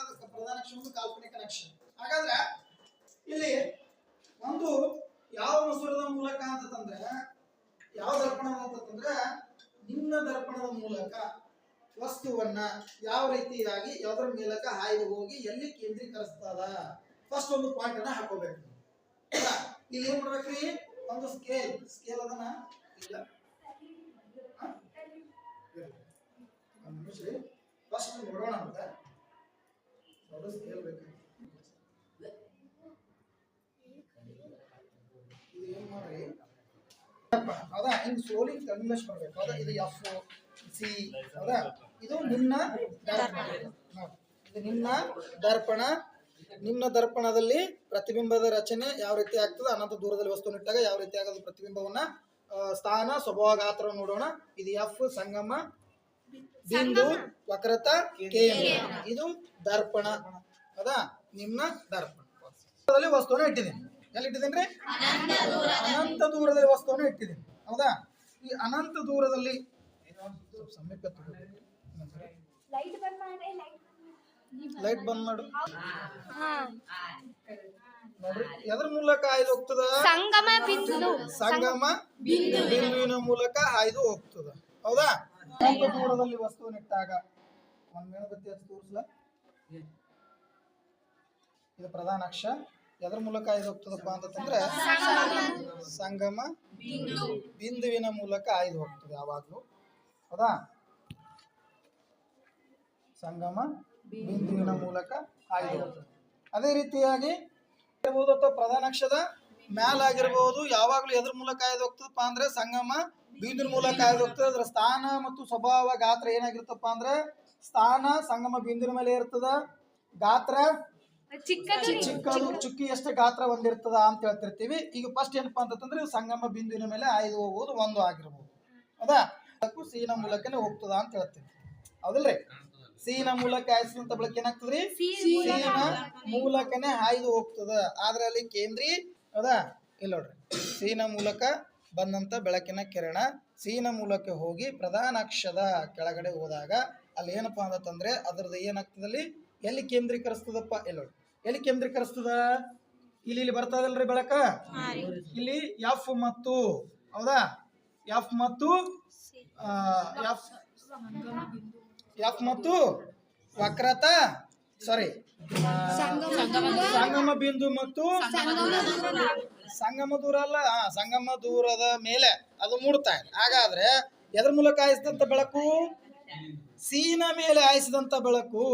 ಅದಕ್ಕೆ ಪ್ರಧಾನ ಅಕ್ಷ ಒಂದು ಕಾಲ್ಪನಿಕ ನಕ್ಷೆ ಹಾಗಾದ್ರೆ ಇಲ್ಲಿ ಒಂದು ಯಾವ ಮಸೂರದ ಮೂಲಕ ಅಂತಂದ್ರೆ ಯಾವ ದರ್ಪಣ ಅಂತಂದ್ರೆ ನಿಮ್ಮ ದರ್ಪಣದ ಮೂಲಕ ವಸ್ತುವನ್ನ ಯಾವ ರೀತಿಯಾಗಿ, ಯಾವ್ದ್ರ ಮೂಲಕ ಹಾಯ್ದು ಹೋಗಿ ಎಲ್ಲಿ ಕೇಂದ್ರೀಕರಿಸ್ತದ? ಫಸ್ಟ್ ಒಂದು ಪಾಯಿಂಟ್ ಅನ್ನ ಹಾಕೋಬೇಕು? ಇಲ್ಲಿ ಏನ್ ಮಾಡ್ಬೇಕ್ರಿ? ಒಂದು ಸ್ಕೇಲ್ ಸ್ಕೇಲ್ ಅದನ್ನ ಇಲ್ಲ ಹ? ಒಂದ್ ನಿಮಿಷ ರೀ ಫಸ್ಟ್ ನೋಡೋಣ ಅಂತ ದೊಡ್ಡ ಸ್ಕೇಲ್ ಬೇಕು ಇದು ಏನ್ ಮಾಡ್ರಿ ಹೌದಾ ಹಿಂಗ್ ಸೋಲಿಂಗ್ ಕನ್ವೆಸ್ಟ್ ಮಾಡ್ಬೇಕು. ಹೌದಾ ಇದು ಎಫ್ ಸಿ ಹೌದಾ ಇದು ನಿಮ್ಮ ದರ್ಪಣ. ಇದು ನಿಮ್ಮ ದರ್ಪಣ. ನಿಮ್ಮ ದರ್ಪಣದಲ್ಲಿ ಪ್ರತಿಬಿಂಬದ ರಚನೆ ಯಾವ ರೀತಿ ಆಗ್ತದೆ? ಅನಂತ ದೂರದಲ್ಲಿ ವಸ್ತುವನ್ನು ಇಟ್ಟಾಗ ಯಾವ ರೀತಿ ಆಗೋದು ಪ್ರತಿಬಿಂಬವನ್ನ ಸ್ಥಾನ, ಸ್ವಭಾವ ಗಾತ್ರ ನೋಡೋಣ. ಇದು ಎಫ್ ಸಂಗಮ ಬಿಂದು ವಕ್ರತ ಕೇಂದ್ರ. ಇದು ದರ್ಪಣ. ಹೌದಾ? ನಿಮ್ಮ ದರ್ಪಣ. ದೂರದಲ್ಲಿ ವಸ್ತುವನ್ನು ಇಟ್ಟಿದ್ದೀನಿ. ಎಲ್ಲಿ ಇಟ್ಟಿದ್ದೀನಿ ಅನಂತ ದೂರದಲ್ಲಿ ವಸ್ತುವನ್ನ ಇಟ್ಟಿದ್ದೀನಿ. ಹೌದಾ? ಈ ಅನಂತ ದೂರದಲ್ಲಿ. ಲೈಟ್ ಬಂದ್ ಲೈಟ್ ಮಾಡು ನೋಡ್ರಿ ಎದ್ರ ಮೂಲಕ ಹಾಯ್ದು ಹೋಗ್ತದ? ಸಂಗಮ ಬಿಂದು. ಸಂಗಮ ಬಿಂದುವಿನ ಮೂಲಕ ಹಾಯ್ದು ಹೋಗ್ತದ. ಹೌದಾ? ಅನಂತ ದೂರದಲ್ಲಿ ವಸ್ತು ನೆಟ್ಟಾಗ ಒಂದ್ ಮೇಣಬತ್ತಿ ಹಚ್ಚಿ ತೋರಿಸ್ಲ? ಇದು ಪ್ರಧಾನ ಅಕ್ಷ. ಎದ್ರ ಮೂಲಕ ಆಯ್ದು ಹೋಗ್ತದಪ್ಪ ಅಂತಂದ್ರೆ ಸಂಗಮ ಬಿಂದುವಿನ ಮೂಲಕ ಆಯ್ದು ಹೋಗ್ತದೆ ಯಾವಾಗ್ಲೂ. ಹೌದಾ? ಸಂಗಮ ಬಿಂದುವಿನ ಮೂಲಕ ಆಯ್ದು ಹೋಗ್ತದೆ. ಅದೇ ರೀತಿಯಾಗಿ ಪ್ರಧಾನ ಅಕ್ಷದ ಮ್ಯಾಲಾಗಿರ್ಬೋದು ಯಾವಾಗಲೂ ಎದ್ರ ಮೂಲಕ ಹಾಯ್ದು ಹೋಗ್ತದಪ್ಪ ಅಂದ್ರೆ ಸಂಗಮ ಬೀದಿನ ಮೂಲಕ ಹಾಯ್ದು ಹೋಗ್ತದೆ. ಅದರ ಸ್ಥಾನ ಮತ್ತು ಸ್ವಭಾವ ಗಾತ್ರ ಏನಾಗಿರ್ತಪ್ಪ ಅಂದ್ರೆ ಸ್ಥಾನ ಸಂಗಮ ಬಿಂದಿನ ಮೇಲೆ ಇರ್ತದ. ಗಾತ್ರ ಚಿಕ್ಕದು ಚುಕ್ಕಿ ಎಷ್ಟು ಗಾತ್ರ ಒಂದಿರ್ತದ ಅಂತ ಹೇಳ್ತಿರ್ತೀವಿ. ಈಗ ಫಸ್ಟ್ ಏನಪ್ಪಾ ಅಂತಂದ್ರೆ ಸಂಗಮ ಬಿಂದಿನ ಮೇಲೆ ಆಯ್ದು ಹೋಗುವುದು ಒಂದು ಆಗಿರ್ಬೋದು. ಹೌದಾ? ಅದಕ್ಕೂ ಸೀನ ಮೂಲಕನೇ ಹೋಗ್ತದ ಅಂತ ಹೇಳ್ತೀವಿ. ಹೌದಲ್ರಿ? ಸೀನ ಮೂಲಕ ಆಯ್ಸಿದಂತ ಬಳಕೆ ಏನಾಗ್ತದ್ರಿ? ಸೀನ ಮೂಲಕನೇ ಹಾಯ್ದು ಹೋಗ್ತದ. ಆದ್ರೆ ಅಲ್ಲಿ ಕೇಂದ್ರಿ ಹೌದಾ? ಇಲ್ಲಿ ನೋಡ್ರಿ. ಸೀನ ಮೂಲಕ ಬಂದಂತ ಬೆಳಕಿನ ಕಿರಣ. ಸೀನ ಮೂಲಕ ಹೋಗಿ ಪ್ರಧಾನ ಅಕ್ಷದ ಕೆಳಗಡೆ ಹೋದಾಗ ಅಲ್ಲಿ ಏನಪ್ಪ ಅಂತಂದ್ರೆ ಅದ್ರದ್ದು ಏನಾಗ್ತದಲ್ಲಿ ಎಲ್ಲಿ ಕೇಂದ್ರೀಕರಿಸ್ತದಪ್ಪ? ಇಲ್ಲಿ ನೋಡ್ರಿ. ಎಲ್ಲಿ ಕೇಂದ್ರೀಕರಿಸ್ತದ? ಇಲ್ಲಿ ಇಲ್ಲಿ ಬರ್ತದಲ್ರಿ ಬೆಳಕ? ಇಲ್ಲಿ ಎಫ್ ಮತ್ತು ಹೌದಾ? ಎಫ್ ಮತ್ತು ಎಫ್ ಎಫ್ ಮತ್ತು ವಕ್ರತ ಸಾರಿ ಸಂಗಮ ಬಿಂದು ಮತ್ತು ಸಂಗಮ ದೂರ ಅಲ್ಲ ಸಂಗಮ ದೂರದ ಮೇಲೆ ಅದು ಮೂಡ್ತಾ ಇದೆ. ಹಾಗಾದ್ರೆ ಎದ್ರ ಮೂಲಕ ಆಯಿಸಿದಂತ ಬೆಳಕು? ಸೀನ ಮೇಲೆ ಆಯಿಸಿದಂತ ಬೆಳಕು.